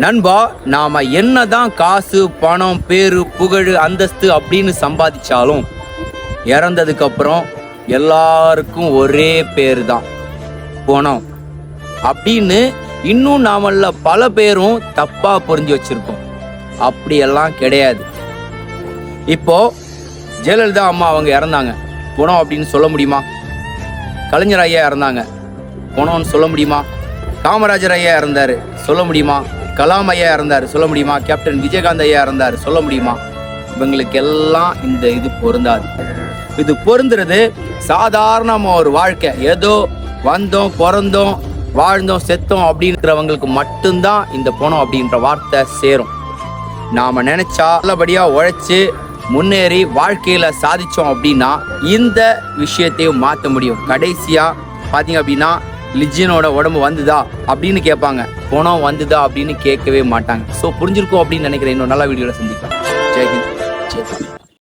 நண்பா நாம என்னதான் காசு பணம் பேரு புகழ் அந்தஸ்து அப்படின்னு சம்பாதிச்சாலும் இறந்ததுக்கு அப்புறம் எல்லாருக்கும் ஒரே பேர் தான் பணம். அப்படின்னு இன்னும் நாமல்ல பல பேரும் தப்பா புரிஞ்சு வச்சிருக்கோம். அப்படியெல்லாம் கிடையாது. இப்போ ஜெயலலிதா அம்மா அவங்க இறந்தாங்க. குணம் அப்படின்னு சொல்ல முடியுமா? கலைஞர் ஐயா இறந்தாங்க. குணம்னு சொல்ல முடியுமா? காமராஜர் ஐயா இறந்தாரு. சொல்ல முடியுமா? கலாம் ஐயா இருந்தார் சொல்ல முடியுமா? கேப்டன் விஜயகாந்த் ஐயா இருந்தார் சொல்ல முடியுமா? இவங்களுக்கு எல்லாம் இந்த இது பொருந்தாது. இது பொருந்துறது சாதாரணமாக ஒரு வாழ்க்கை. ஏதோ வந்தோம் பிறந்தோம் வாழ்ந்தோம் செத்தோம் அப்படின்றவங்களுக்கு மட்டும்தான் இந்த பணம் அப்படின்ற வார்த்தை சேரும். நாம் நினைச்சா நல்லபடியாக உழைச்சி முன்னேறி வாழ்க்கையில் சாதித்தோம் அப்படின்னா இந்த விஷயத்தையும் மாற்ற முடியும். கடைசியாக பார்த்தீங்க அப்படின்னா லிஜியனோட உடம்பு வந்துதா அப்படின்னு கேட்பாங்க. பணம் வந்துதா அப்படின்னு கேட்கவே மாட்டாங்க. ஸோ புரிஞ்சிருக்கோம் அப்படின்னு நினைக்கிறேன். இன்னொரு நல்ல வீடியோவில் சந்திக்கலாம். ஜெய்ஹிந்த் ஜெய்